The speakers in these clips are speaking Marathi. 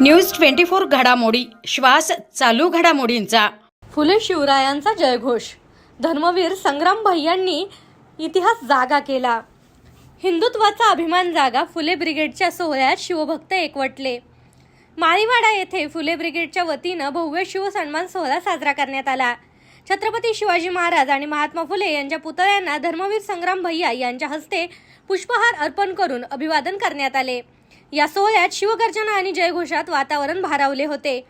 न्यूज ट्वेंटी फोर घडामोडी. श्वास चालू घडामोडींचा. फुले शिवरायांचा जयघोष. धर्मवीर संग्राम भैयांनी इतिहास जागा केला. हिंदुत्वाचा अभिमान जागा फुले ब्रिगेडच्या सोहळ्यात शिवभक्त एकवटले. माळीवाडा येथे फुले ब्रिगेडच्या वतीनं भव्य शिवसन्मान सोहळा साजरा करण्यात आला. छत्रपती शिवाजी महाराज आणि महात्मा फुले यांच्या पुतळ्यांना धर्मवीर संग्राम भैया यांच्या हस्ते पुष्पहार अर्पण करून अभिवादन करण्यात आले. या सोहळ्यात शिवगर्जना आणि जयघोषात वातावरण भारावले होते.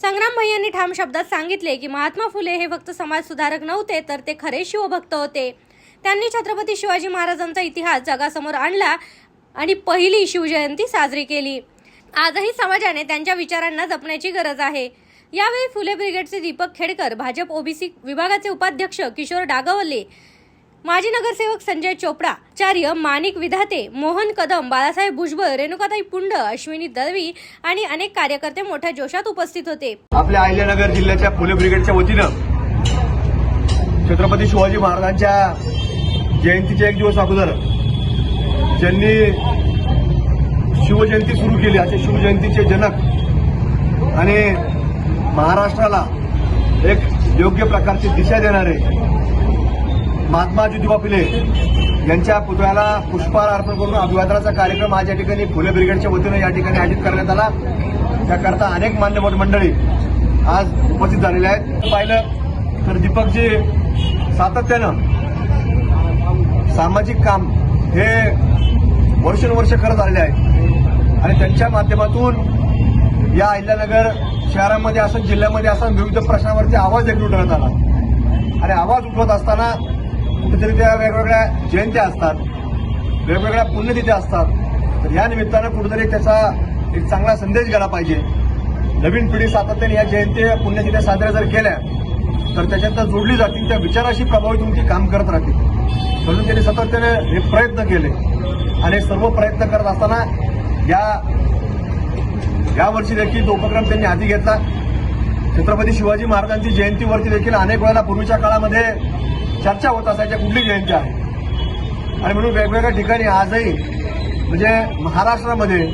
संग्राम भैयांनी ठाम शब्दात सांगितले की महात्मा फुले हे फक्त समाजसुधारक नव्हते तर ते खरे शिवभक्त होते. त्यांनी छत्रपती शिवाजी महाराजांचा इतिहास जगासमोर आणला आणि पहिली शिवजयंती साजरी केली. आजही समाजाने त्यांच्या विचारांना जपण्याची गरज आहे. यावेळी फुले ब्रिगेडचे दीपक खेडकर भाजप ओबीसी विभागाचे उपाध्यक्ष किशोर डागवले माजी नगरसेवक संजय चोपडा चार्य माणिक विधाते मोहन कदम बाळासाहेब भुजबळ रेणुकाताई पुंड अश्विनी दळवी आणि अनेक कार्यकर्ते मोठ्या जोशात उपस्थित होते. आपल्या अहिल्यानगर जिल्ह्याच्या फुले ब्रिगेडच्या वतीनं छत्रपती शिवाजी महाराजांच्या जयंतीच्या एक दिवस अगोदर ज्यांनी शिवजयंती सुरू केली असे शिवजयंतीचे जनक आणि महाराष्ट्राला एक योग्य प्रकारची दिशा देणारे महात्मा ज्योतिबा फुले यांच्या पुतळ्याला पुष्पहार अर्पण करून अभिवादनाचा कार्यक्रम आज या ठिकाणी फुले ब्रिगेडच्या वतीनं या ठिकाणी आयोजित करण्यात आला. त्याकरता अनेक मान्यवर मंडळी आज उपस्थित झालेले आहेत. पाहिलं तर दीपकजी सातत्यानं सामाजिक काम हे वर्षानुवर्ष करत आलेले आहेत आणि त्यांच्या माध्यमातून या अहिल्यानगर शहरामध्ये असं जिल्ह्यामध्ये असं विविध प्रश्नावरती आवाज देखील करण्यात आला. आणि आवाज उठवत असताना कुठेतरी त्या वेगवेगळ्या जयंत्या असतात वेगवेगळ्या पुण्यतिथ्या असतात. तर या निमित्तानं कुठेतरी त्याचा एक चांगला संदेश गेला पाहिजे. नवीन पिढी सातत्याने या जयंती पुण्यतिथ्या साजऱ्या जर केल्या तर त्याच्यात जोडली जातील त्या विचाराशी प्रभावित होऊन ती काम करत राहतील. म्हणून त्यांनी सातत्याने हे प्रयत्न केले. आणि सर्व प्रयत्न करत असताना या यावर्षी देखील तो उपक्रम त्यांनी हाती घेतला. छत्रपती शिवाजी महाराजांची जयंतीवरती देखील अनेक वेळेला पूर्वीच्या काळामध्ये चर्चा होत असायच्या कुठली जयंती आहे. आणि म्हणून वेगवेगळ्या ठिकाणी आजही म्हणजे महाराष्ट्रामध्ये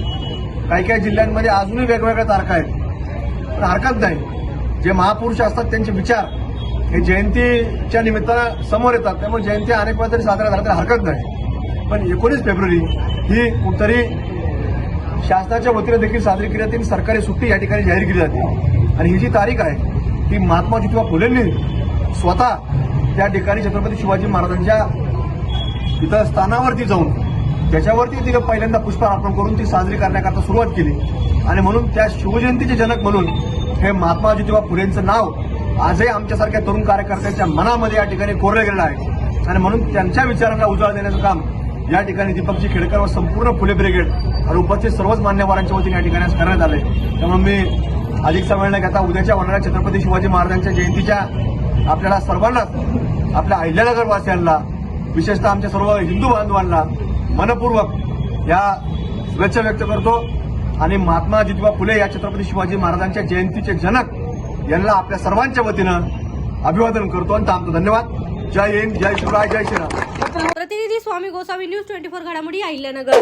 काही काही जिल्ह्यांमध्ये अजूनही वेगवेगळ्या तारखा आहेत. पण हरकत नाही. जे महापुरुष असतात त्यांचे विचार हे जयंतीच्या निमित्तानं समोर येतात. त्यामुळे जयंती अनेक वेळा तरी साजऱ्या झाल्या तरी हरकत नाही. पण एकोणीस फेब्रुवारी ही कुठतरी शासनाच्या वतीनं देखील साजरी केली जाते आणि सरकारी सुट्टी या ठिकाणी जाहीर केली जाते. आणि ही जी तारीख आहे ती महात्मा ज्योतिबा फुलेंनी स्वतः त्या ठिकाणी छत्रपती शिवाजी महाराजांच्या तिथं स्थानावरती जाऊन त्याच्यावरती तिथं पहिल्यांदा पुष्प अर्पण करून ती साजरी करण्याकरता सुरुवात केली. आणि म्हणून त्या शिवजयंतीचे जनक म्हणून हे महात्मा ज्योतिबा फुलेंचं नाव आजही आमच्यासारख्या तरुण कार्यकर्त्यांच्या मनामध्ये या ठिकाणी कोरलं गेलेलं आहे. आणि म्हणून त्यांच्या विचारांना उजाळा देण्याचं काम या ठिकाणी दीपकजी खेडकर व संपूर्ण फुले ब्रिगेड आणि उपस्थित सर्वच मान्यवरांच्या वतीने या ठिकाणी आज करण्यात आले त्यामुळे मी अधिक वेळ न घेता उद्याच्या होणाऱ्या छत्रपती शिवाजी महाराजांच्या जयंतीच्या आपल्याला सर्वांनाच आपल्या अहिल्यानगरवासियांना विशेषतः आमच्या सर्व हिंदू बांधवांना मनपूर्वक या शुभेच्छा व्यक्त करतो. आणि महात्मा ज्योतिबा फुले या छत्रपती शिवाजी महाराजांच्या जयंतीचे जनक यांना आपल्या सर्वांच्या वतीनं अभिवादन करतो आणि थांबतो धन्यवाद. जय हिंद जय शिवराय जय श्रीराम. प्रतिनिधी Swami Gosavi news twenty four घडामोडी अहिल्यानगर.